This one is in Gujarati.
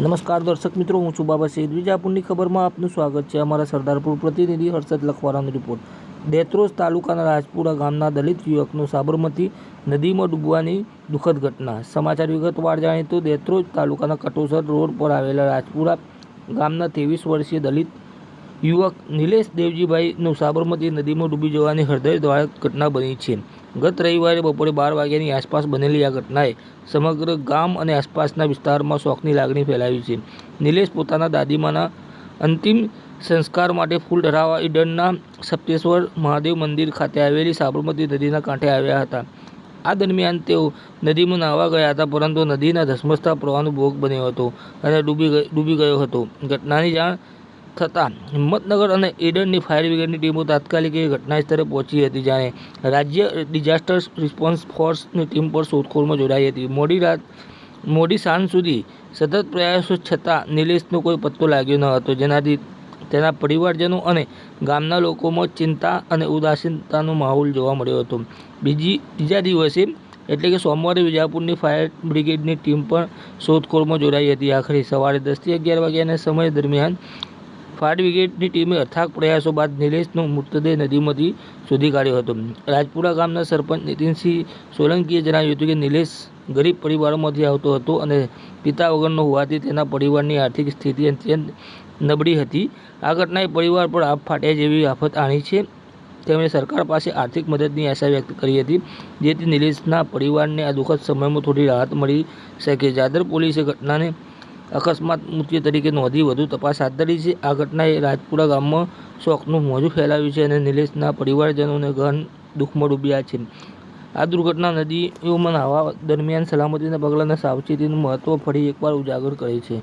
નમસ્કાર દર્શક મિત્રો, હું છું બાબા સૈદ વિજાપુરની ખબરમાં આપનું સ્વાગત છે. અમારા સરદારપુર પ્રતિનિધિ હર્ષદ લખવારાનો રિપોર્ટ. દેત્રોજ તાલુકાના રાજપુરા ગામના દલિત યુવકનું સાબરમતી નદીમાં ડૂબવાની દુઃખદ ઘટના. સમાચાર વિગતવાર જાણીએ તો દેત્રોજ તાલુકાના કટોસર રોડ પર આવેલા રાજપુરા ગામના ત્રેવીસ વર્ષીય દલિત યુવક નિલેશ દેવજીભાઈનું સાબરમતી નદીમાં ડૂબી જવાની હૃદયદ્વારક ઘટના બની છે. ગત રવિવારે બપોરે બાર વાગ્યાની આસપાસ બનેલી આ ઘટનાએ સમગ્ર ગામ અને આસપાસના વિસ્તારમાં શોકની લાગણી ફેલાવી છે. નિલેશ પોતાના દાદીમાના અંતિમ સંસ્કાર માટે ફૂલ ધરાવવા ઈડનના સપ્તેશ્વર મહાદેવ મંદિર ખાતે આવેલી સાબરમતી નદીના કાંઠે આવ્યા હતા. આ દરમિયાન તેઓ નદીમાં નાહવા ગયા હતા, પરંતુ નદીના ધસમસતા પ્રવાહનો ભોગ બન્યો હતો અને ડૂબી ડૂબી ગયો હતો. ઘટનાની જાણ થતાં. હિંમતનગર અને ઈડનની ફાયર બ્રિગેડની ટીમો તાત્કાલિક ઘટના સ્થળે પહોંચી હતી, જાણે રાજ્ય ડિઝાસ્ટર રિસ્પોન્સ ફોર્સની ટીમ પર શોધખોળમાં જોડાઈ હતી. મોડી રાત, મોડી સાંજ સુધી સતત પ્રયાસો છતાં નિલેશનો કોઈ પત્તો લાગ્યો ન હતો. જેનાથી તેના પરિવારજનો અને ગામના લોકોમાં ચિંતા અને ઉદાસીનતાનો માહોલ જોવા મળ્યો હતો. બીજી, બીજા દિવસે, એટલે કે સોમવારે વિજાપુરની ફાયર બ્રિગેડની ટીમ પણ શોધખોળમાં જોડાઈ હતી. આખરે સવારે દસથી અગિયાર વાગ્યાના સમય દરમિયાન ફાયર બ્રિગેડની ટીમે અથાગ પ્રયાસો બાદ નિલેશનો મૃતદેહ નદીમાંથી શોધી કાઢ્યો હતો. રાજપુરા ગામના સરપંચ નીતિનસિંહ સોલંકીએ જણાવ્યું હતું કે નિલેશ ગરીબ પરિવારોમાંથી આવતો હતો અને પિતા વગરનો હોવાથી તેના પરિવારની આર્થિક સ્થિતિ અત્યંત નબળી હતી. આ ઘટનાએ પરિવાર પર આપ ફાટ્યા જેવી આફત આણી છે. તેમણે સરકાર પાસે આર્થિક મદદની આશા વ્યક્ત કરી હતી, જેથી નિલેશના પરિવારને આ દુઃખદ સમયમાં થોડી રાહત મળી શકે. જાદર પોલીસે ઘટનાને અકસ્માત મૃત્યુ તરીકે નોંધી વધુ તપાસ હાથ ધરી છે. આ ઘટનાએ રાજપુરા ગામમાં શોકનું મોજું ફેલાવ્યું છે અને નિલેશના પરિવારજનોને ગહન દુઃખમાં ડૂબ્યા છે. આ દુર્ઘટના નદીઓમાં નાહવા દરમિયાન સલામતીના પગલાંના સાવચેતીનું મહત્ત્વ ફરી એકવાર ઉજાગર કરે છે.